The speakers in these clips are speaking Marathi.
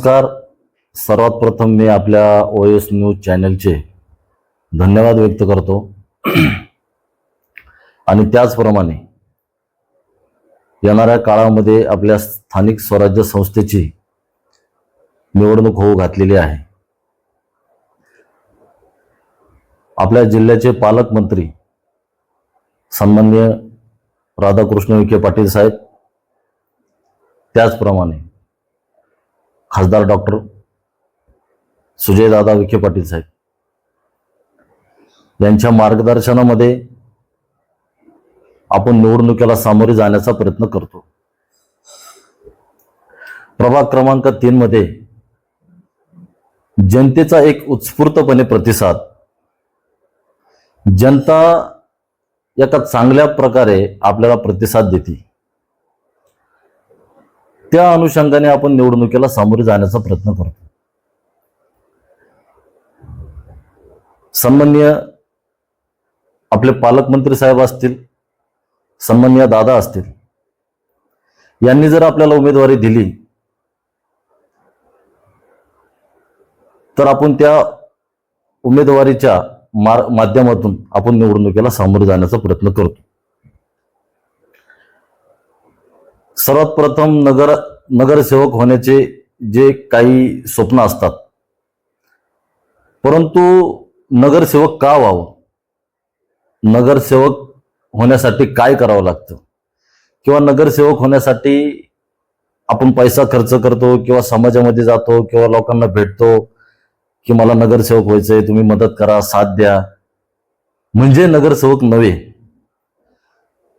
नमस्कार. सर्वात प्रथम मी आपल्या ओ एस न्यूज चॅनलचे धन्यवाद व्यक्त करतो. आणि त्याचप्रमाणे येणाऱ्या काळामध्ये आपल्या स्थानिक स्वराज्य संस्थेची निवडणूक होऊ घातलेली आहे. आपल्या जिल्ह्याचे पालकमंत्री सन्मान्य राधाकृष्ण विखे पाटील साहेब त्याचप्रमाणे खासदार डॉक्टर सुजयदादा विखे पाटील साहेब. यांच्या मार्गदर्शनामध्ये आपण निवडणुकीला सामोरे जाण्याचा प्रयत्न करतो. प्रभाग क्रमांक तीन मध्ये जनतेचा एक उत्स्फूर्तपणे प्रतिसाद. जनता एका चांगल्या प्रकारे आपल्याला प्रतिसाद देते. त्या अनुषंगाने आपण निवडणुकीला सामोरे जाण्याचा प्रयत्न करतो. सन्मान्य आपले पालकमंत्री साहेब असतील सन्मान्य दादा असतील यांनी जर आपल्याला उमेदवारी दिली तर आपण त्या उमेदवारीच्या मार माध्यमातून आपण निवडणुकीला सामोरे जाण्याचा प्रयत्न करतो. सर्वात प्रथम नगर नगरसेवक होण्याचे जे काही स्वप्न असतात. परंतु नगरसेवक का व्हावं? नगरसेवक होण्यासाठी काय करावं लागतं? किंवा नगरसेवक होण्यासाठी आपण पैसा खर्च करतो किंवा समाजामध्ये जातो किंवा लोकांना भेटतो की मला नगरसेवक व्हायचंय तुम्ही मदत करा साथ द्या. म्हणजे नगरसेवक नव्हे.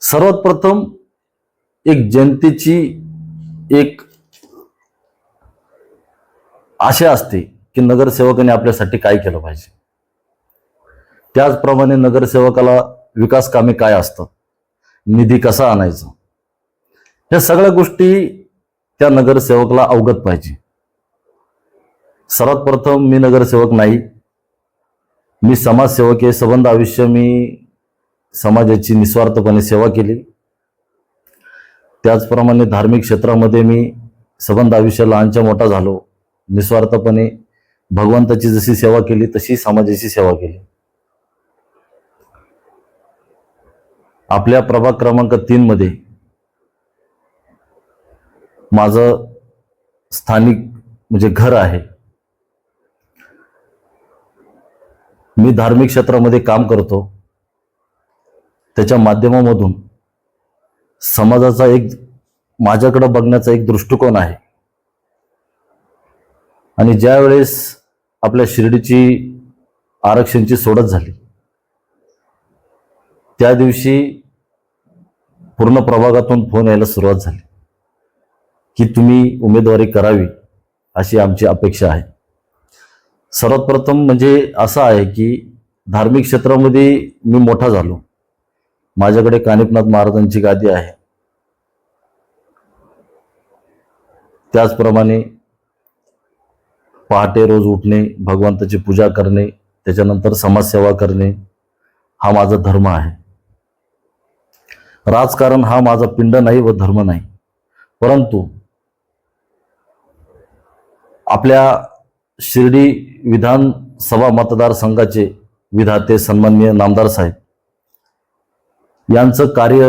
सर्वात प्रथम एक जनतेची एक आशा असते की नगरसेवकाने आपल्यासाठी काय केलं पाहिजे. त्याचप्रमाणे नगरसेवकाला विकास कामे काय असतात? निधी कसा आणायचा? ह्या सगळ्या गोष्टी त्या नगरसेवकला अवगत पाहिजे. सर्वात प्रथम मी नगरसेवक नाही. मी समाजसेवक आहे. सबंध आयुष्य मी समाजाची निस्वार्थपणे सेवा केली. त्याचप्रमाणे धार्मिक क्षेत्रामध्ये मी सबंध आयुष्य लहानच्या मोठा झालो निस्वार्थपणे भगवंताची जशी सेवा केली तशी समाजाची सेवा केली. आपल्या प्रभाग क्रमांक तीन मध्ये माझं स्थानिक म्हणजे घर आहे. मी धार्मिक क्षेत्रामध्ये काम करतो. त्याच्या माध्यमामधून समाजाचा एक माझ्याकडे बघण्याचा एक दृष्टिकोन आहे. आणि ज्या वेळेस आपल्या शिर्डीची आरक्षणची सोडत झाली त्या दिवशी पूर्ण प्रभागातून फोन यायला सुरुवात झाली की तुम्ही उमेदवारी करावी अशी आमची अपेक्षा आहे. सर्वात प्रथम म्हणजे असं आहे की धार्मिक क्षेत्रामध्ये मी मोठा झालो. माझ्याकडे कानिपनाथ महाराजांची गादी आहे. त्याचप्रमाणे पहाटे रोज उठणे भगवंताची पूजा करणे त्याच्यानंतर समाजसेवा करणे हा माझा धर्म आहे. राजकारण हा माझा पिंड नाही व धर्म नाही. परंतु आपल्या शिर्डी विधानसभा मतदारसंघाचे विधाते सन्माननीय नामदार साहेब यांचं कार्य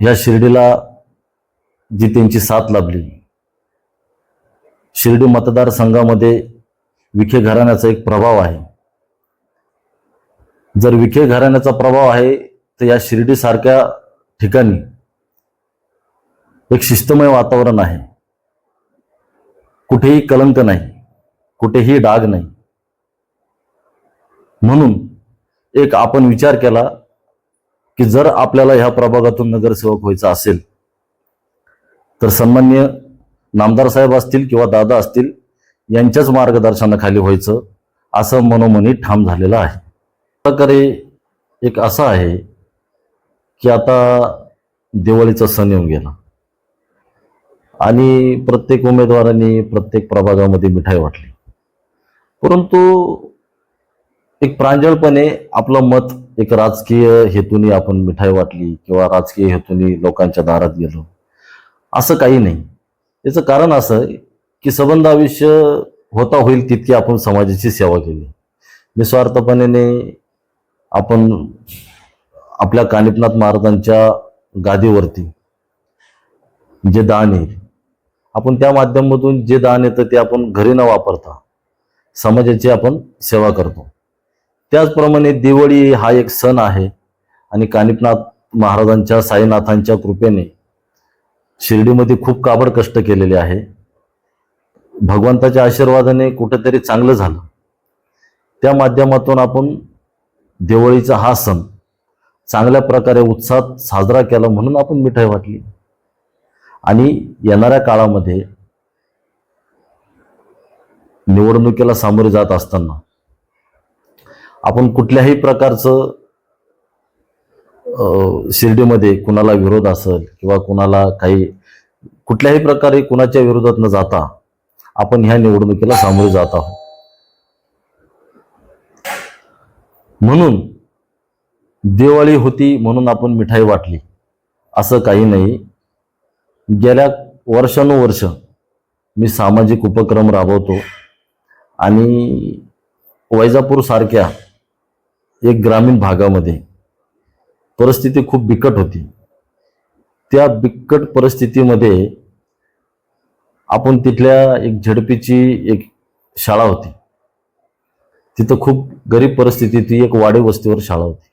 ह्या शिर्डीला जी त्यांची साथ लाभली. शिर्डी मतदारसंघामध्ये विखे घराण्याचा एक प्रभाव आहे. जर विखे घराण्याचा प्रभाव आहे तर या शिर्डीसारख्या ठिकाणी एक शिस्तमय वातावरण आहे. कुठेही कलंक नाही कुठेही डाग नाही. म्हणून एक आपण विचार केला की जर आपल्याला ह्या प्रभागातून नगरसेवक व्हायचं असेल तर सन्मान्य नामदार साहेब असतील किंवा दादा असतील यांच्याच मार्गदर्शनाखाली व्हायचं असं मनोमनी ठाम झालेलं आहे. प्रकारे एक असं आहे की आता दिवाळीचा सण येऊन गेला. आणि प्रत्येक उमेदवारांनी प्रत्येक प्रभागामध्ये मिठाई वाटली. परंतु एक प्रांजळपणे आपलं मत एक राजकीय हेतूने आपण मिठाई वाटली किंवा राजकीय हेतूने लोकांच्या दारात गेलो. असं काही नाही. याचं कारण असं की सबंध आयुष्य होता होईल तितकी आपण समाजाची सेवा केली. निस्वार्थपणे आपण आपल्या कानिपनाथ महाराजांच्या गादीवरती जे दान आहे आपण त्या माध्यमातून जे दान येतं ते आपण घरी न वापरता समाजाची आपण सेवा करतो. त्याचप्रमाणे दिवाळी हा एक सण आहे. आणि कानिपनाथ महाराजांच्या साईनाथांच्या कृपेने शिर्डीमध्ये खूप काबड कष्ट केलेले आहे. भगवंताच्या आशीर्वादाने कुठेतरी चांगलं झालं. त्या माध्यमातून आपण दिवाळीचा हा सण चांगल्या प्रकारे उत्साहात साजरा केला म्हणून आपण मिठाई वाटली. आणि येणाऱ्या काळामध्ये निवडणुकीला सामोरे जात असताना आपण कुठल्याही प्रकारचं शिर्डीमध्ये कुणाला विरोध असेल किंवा कुणाला काही कुठल्याही प्रकारे कुणाच्या विरोधात न जाता आपण ह्या निवडणुकीला सामोरे जात आहोत. म्हणून दिवाळी होती म्हणून आपण मिठाई वाटली असं काही नाही. गेल्या वर्षानुवर्ष मी सामाजिक उपक्रम राबवतो आणि वैजापूर सारख्या एक ग्रामीण भागामध्ये परिस्थिती खूप बिकट होती. त्या बिकट परिस्थितीमध्ये आपण तिथल्या एक झडपीची एक शाळा होती. तिथं खूप गरीब परिस्थिती ती एक वाडी वस्तीवर शाळा होती.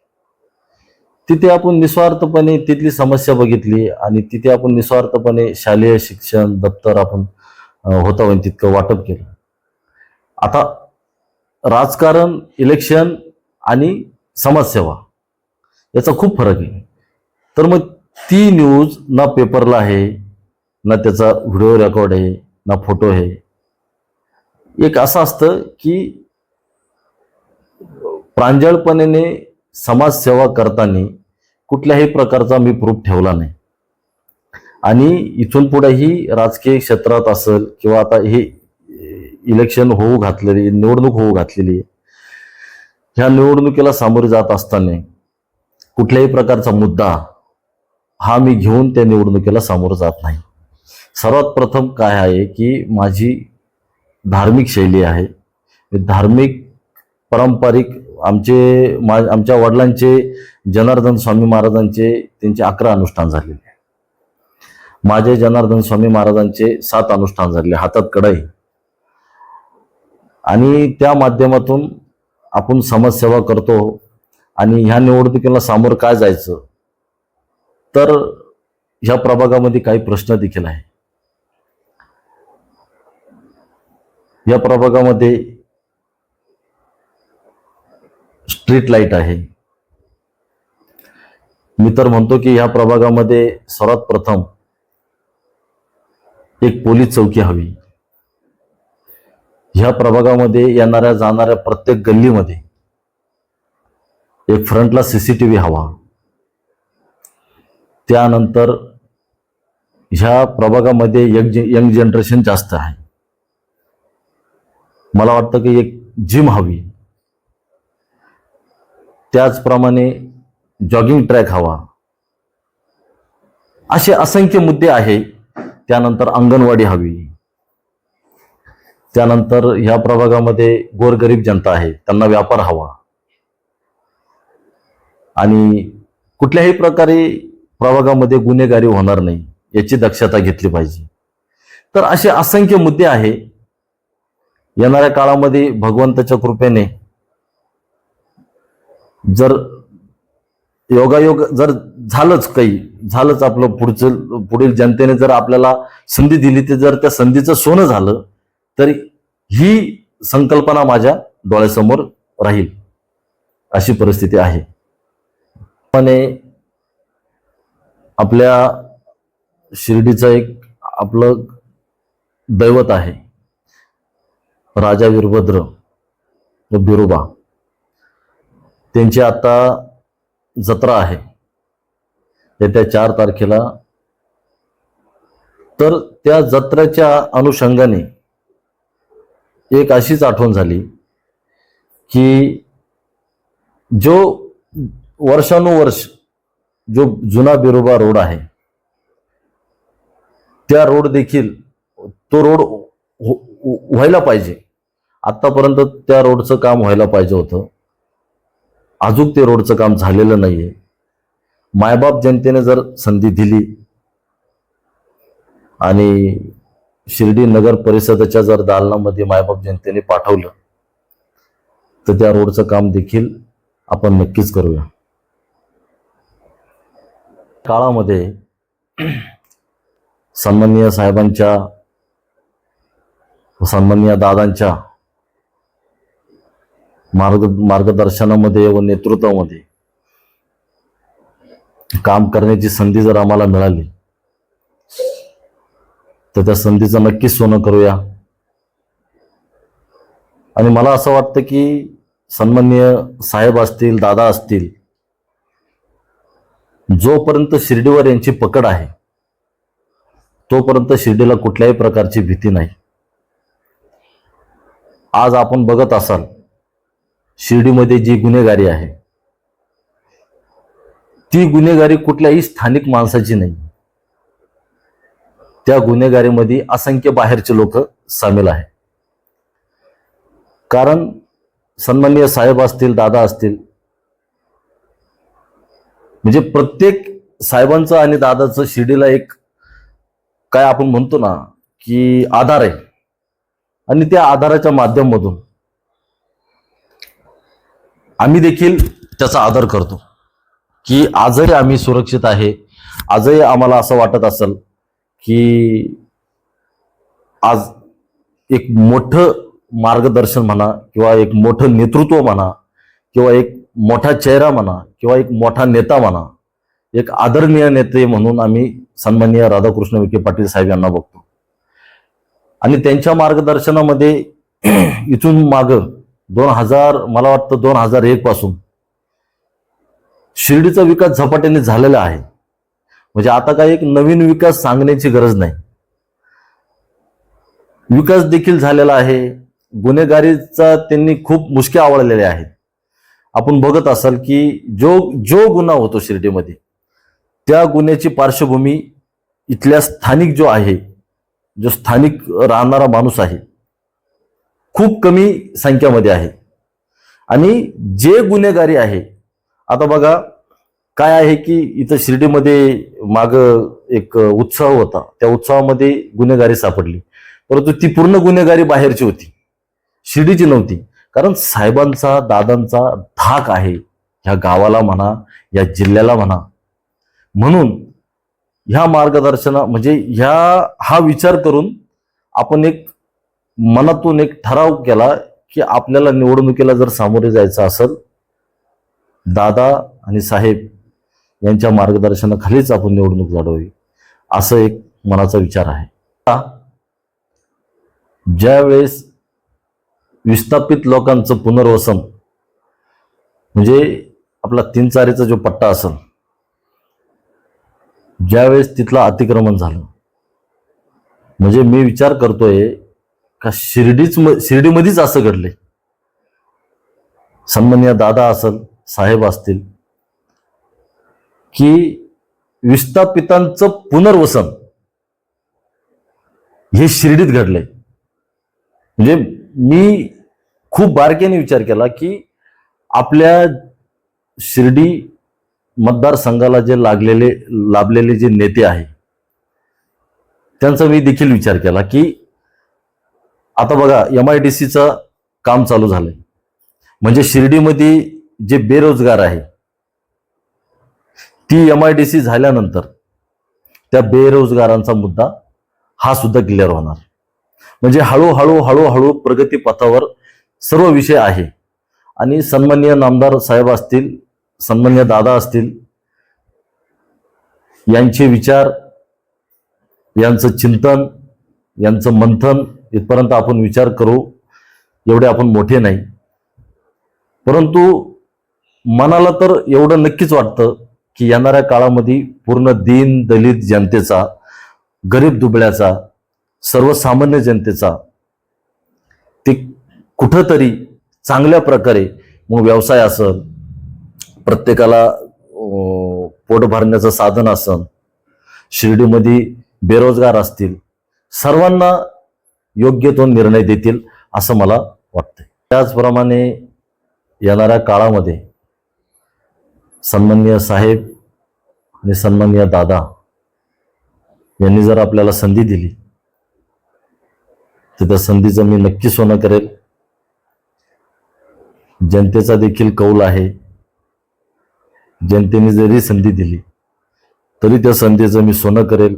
तिथे आपण निस्वार्थपणे तिथली समस्या बघितली आणि तिथे आपण निस्वार्थपणे शालेय शिक्षण दप्तर आपण होता होईन तितकं वाटप केलं. आता राजकारण इलेक्शन आणि समाजसेवा. याचा खूप फरक आहे. तर मग ती न्यूज ना पेपरला आहे ना त्याचा व्हिडिओ रेकॉर्ड आहे ना फोटो आहे. एक असं असतं की प्रांजळपणे समाजसेवा करताना कुठल्याही प्रकारचा मी प्रूफ ठेवला नाही. आणि इथून पुढेही राजकीय क्षेत्रात असेल किंवा आता हे इलेक्शन होऊ घातलेली निवडणूक होऊ घातलेली आहे ह्या निवडणुकीला सामोरे जात असताना कुठल्याही प्रकारचा मुद्दा हा मी घेऊन त्या निवडणुकीला सामोरं जात नाही. सर्वात प्रथम काय आहे की माझी धार्मिक शैली आहे. धार्मिक पारंपरिक आमचे मा आमच्या वडिलांचे जनार्दन स्वामी महाराजांचे त्यांचे अकरा अनुष्ठान झालेले आहे. माझे जनार्दन स्वामी महाराजांचे सात अनुष्ठान झालेले हातात कडाई आणि त्या माध्यमातून आपण समाजसेवा करतो आणि ह्या निवडणुकीला सामोरं काय जायचं? तर ह्या प्रभागामध्ये काही प्रश्न देखील आहे या प्रभागामध्ये स्ट्रीट लाइट आहे. मी तर म्हणतो की ह्या प्रभागामध्ये सर्वात प्रथम एक पोलीस चौकी हवी. ह्या प्रभागामध्ये येणाऱ्या जाणाऱ्या प्रत्येक गल्लीमध्ये एक फ्रंटला सीसीटीव्ही हवा. त्यानंतर ह्या प्रभागामध्ये यंग यंग जनरेशन जास्त आहे. मला वाटतं की एक जिम हवी. त्याचप्रमाणे जॉगिंग ट्रॅक हवा. असे असंख्य मुद्दे आहे. त्यानंतर अंगणवाडी हवी. त्यानंतर ह्या प्रभागामध्ये गोरगरीब जनता आहे त्यांना व्यापार हवा. आणि कुठल्याही प्रकारे प्रभागामध्ये गुन्हेगारी होणार नाही याची दक्षता घेतली पाहिजे. तर असे असंख्य मुद्दे आहे. येणाऱ्या काळामध्ये भगवंताच्या कृपेने जर योगायोग जर झालंच काही झालंच आपलं पुढचं पुढील जनतेने जर आपल्याला संधी दिली तर जर त्या संधीचं सोनं झालं तर ही संकल्पना माझ्या डोळ्यासमोर राहील. अशी परिस्थिती आहे. पण आपल्या शिर्डीचं एक आपलं दैवत आहे. राजा वीरभद्र व बिरोबा. त्यांची आता जत्रा आहे. येत्या चार तारखेला. तर त्या जत्रेच्या अनुषंगाने एक अशीच आठवण झाली की जो वर्षानुवर्ष जो जुना बिरोबा रोड आहे त्या रोड देखील तो रोड हो-, हो व्हायला पाहिजे. आत्तापर्यंत त्या रोडचं काम व्हायला पाहिजे होतं. अजून ते रोडचं काम झालेलं नाही आहे मायबाप जनतेने जर संधी दिली आणि शिर्डी नगर परिषदेच्या जर दालनामध्ये मायबाप जनतेने पाठवलं तर त्या रोडचं काम देखील आपण नक्कीच करूया. काळामध्ये सन्मान्य साहेबांच्या सन्मान्य दादांच्या मार्ग मार्गदर्शनामध्ये व नेतृत्वामध्ये काम करण्याची संधी जर आम्हाला मिळाली तर त्या संधीचं नक्कीच सोनं करूया. आणि मला असं वाटतं की सन्मान्य साहेब असतील दादा असतील जोपर्यंत शिर्डीवर यांची पकड आहे तोपर्यंत शिर्डीला कुठल्याही प्रकारची भीती नाही. आज आपण बघत असाल शिर्डीमध्ये जी गुन्हेगारी आहे ती गुन्हेगारी कुठल्याही स्थानिक माणसाची नाही. त्या गुन्हेगारीमध्ये असंख्य बाहेरचे लोक सामील आहे कारण सन्माननीय साहेब असतील दादा असतील म्हणजे प्रत्येक साहेबांचं आणि दादाचं शिर्डीला एक काय आपण म्हणतो ना की आधार आहे. आणि त्या आधाराच्या माध्यमातून आम्ही देखील त्याचा आदर करतो की आजही आम्ही सुरक्षित आहे आजही आम्हाला असं वाटत असेल की आज एक मोठं मार्गदर्शन म्हणा किंवा एक मोठं नेतृत्व म्हणा किंवा एक मोठा चेहरा म्हणा किंवा एक मोठा नेता म्हणा एक आदरणीय नेते म्हणून आम्ही सन्माननीय राधाकृष्ण विखे पाटील साहेब यांना बघतो. आणि त्यांच्या मार्गदर्शनामध्ये इथून माग दोन हजार मला वाटतं दोन हजार एक पासून शिर्डीचा विकास झपाट्याने झालेला आहे. म्हणजे आता काही एक नवीन विकास सांगण्याची गरज नाही. विकास देखील झालेला आहे. गुन्हेगारीचा त्यांनी खूप मुश्के आवळलेले आहेत. आपण बघत असाल की जो जो गुन्हा होतो शिर्डीमध्ये त्या गुन्ह्याची पार्श्वभूमी इथल्या स्थानिक जो आहे जो स्थानिक राहणारा माणूस आहे खूप कमी संख्यामध्ये आहे. आणि जे गुन्हेगारी आहे आता बघा काय आहे की इथं शिर्डीमध्ये माग एक उत्सव होता. त्या उत्सवामध्ये गुन्हेगारी सापडली. परंतु ती पूर्ण गुन्हेगारी बाहेरची होती. शिर्डीची नव्हती. कारण साहेबांचा दादांचा धाक आहे. ह्या गावाला म्हणा या जिल्ह्याला म्हणा. म्हणून ह्या मार्गदर्शना म्हणजे ह्या हा विचार करून आपण एक मनातून एक ठराव केला की आपल्याला निवडणुकीला जर सामोरे जायचं असेल दादा आणि साहेब यांच्या मार्गदर्शनाखालीच आपण निवडणूक लढवावी. असं एक मनाचा विचार आहे. ज्यावेळेस विस्थापित लोकांचं पुनर्वसन म्हणजे आपला तीन चारीचा जो पट्टा असेल ज्यावेळेस तिथलं अतिक्रमण झालं म्हणजे मी विचार करतोय का शिर्डीच म- शिर्डीमध्येच असं घडले सन्मान्य दादा असेल साहेब असतील की विस्थापितांचं पुनर्वसन हे शिर्डीत घडलंय. म्हणजे मी खूप बारकेने विचार केला की आपल्या शिर्डी मतदारसंघाला जे लागलेले लाभलेले जे नेते आहे त्यांचा मी देखील विचार केला की आता बघा एम आय डी सीचं काम चालू झालंय. म्हणजे शिर्डीमध्ये जे बेरोजगार आहे ती एम आय डी सी झाल्यानंतर त्या बेरोजगारांचा मुद्दा हा सुद्धा क्लिअर होणार. म्हणजे हळूहळू हळूहळू प्रगतीपथावर सर्व विषय आहे. आणि सन्माननीय नामदार साहेब असतील सन्मान्य दादा असतील यांचे विचार यांचं चिंतन यांचं मंथन इथपर्यंत आपण विचार करू एवढे आपण मोठे नाही. परंतु मनाला तर एवढं नक्कीच वाटतं की येणाऱ्या काळामध्ये पूर्ण दीन दलित जनतेचा गरीब दुबळ्याचा सर्वसामान्य जनतेचा ते कुठंतरी चांगल्या प्रकारे मग व्यवसाय असेल प्रत्येकाला पोट भरण्याचं साधन असन शिर्डीमध्ये बेरोजगार असतील सर्वांना योग्य तो निर्णय देतील असं मला वाटतं त्याचप्रमाणे येणाऱ्या काळामध्ये सन्माननीय साहेब आणि सन्माननीय दादा यांनी जर आपल्याला संधी दिली तर त्या संधीचं मी नक्की सोनं करेल. जनतेचा देखील कौल आहे. जनतेने जरी संधी दिली तरी त्या संधीचं मी सोनं करेल.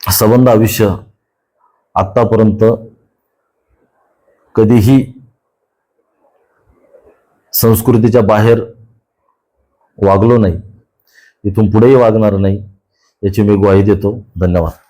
सबंध आयुष्य आत्तापर्यंत कधीही संस्कृतीच्या बाहेर वागलो नाही इथून पुढेही वागणार नाही याची मी ग्वाही देतो. धन्यवाद.